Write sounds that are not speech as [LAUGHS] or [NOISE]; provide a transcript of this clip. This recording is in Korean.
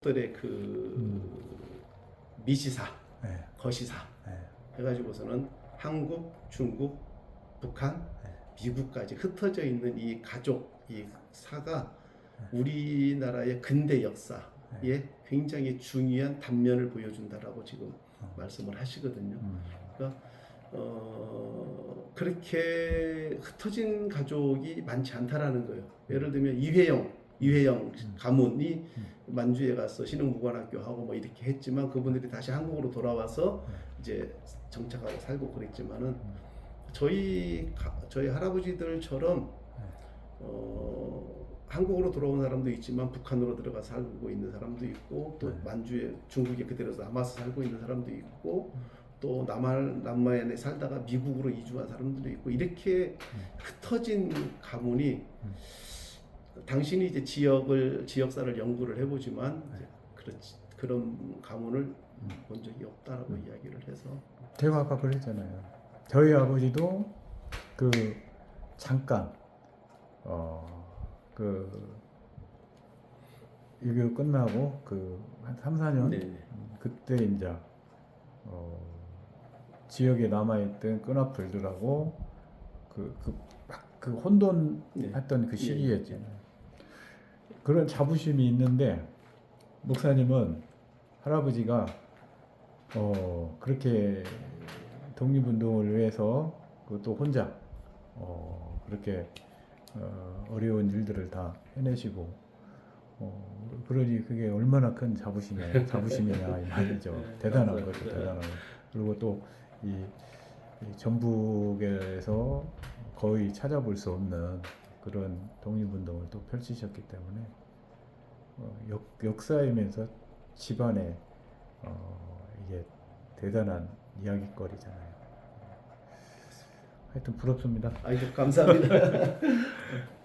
들의 그 미시사, 네, 거시사 네. 해가지고서는 한국, 중국, 북한, 네. 미국까지 흩어져 있는 이 가족 이 사가 우리나라의 근대 역사에 네. 굉장히 중요한 단면을 보여준다라고 지금 어. 말씀을 하시거든요. 음, 어, 그렇게 흩어진 가족이 많지 않다라는 거예요. 예를 들면 이회영, 이회영 가문이 음. 만주에 가서 신흥무관학교 하고 뭐 이렇게 했지만 그분들이 다시 한국으로 돌아와서 네. 이제 정착하고 살고 그랬지만은 음. 저희 가- 저희 할아버지들처럼 네. 어, 한국으로 돌아온 사람도 있지만 북한으로 들어가 살고 있는 사람도 있고 또 네. 만주에 중국에 그대로 남아서 살고 있는 사람도 있고 음. 또 남한 남한에 살다가 미국으로 이주한 사람들도 있고 이렇게 흩어진 가문이 음. 당신이 이제 지역을 지역사를 연구를 해보지만 네. 그렇지 그런 가문을 음. 본 적이 없다라고 이야기를 해서 제가 아까 그랬잖아요. 저희 아버지도 그 잠깐 어그 유교 끝나고 그 한 3, 4년 네. 그때 이제 어 지역에 남아 있던 끈앞들들하고 그 그 막그 혼돈 네. 했던 그 예, 시기였잖아요. 그런 자부심이 있는데 목사님은 할아버지가 어 그렇게 독립운동을 위해서 그또 혼자 어 그렇게 어 어려운 일들을 다 해내시고 어 그러니 그게 얼마나 큰 자부심이냐 자부심이냐 이 말이죠 네, 대단한. 거죠 네. 대단한 거 그리고 또이 전북에서 거의 찾아볼 수 없는 그런 독립운동을 또 펼치셨기 때문에 어, 역, 역사이면서 집안에 어, 이게 대단한 이야기거리잖아요. 하여튼 부럽습니다. 아이고 감사합니다. [LAUGHS]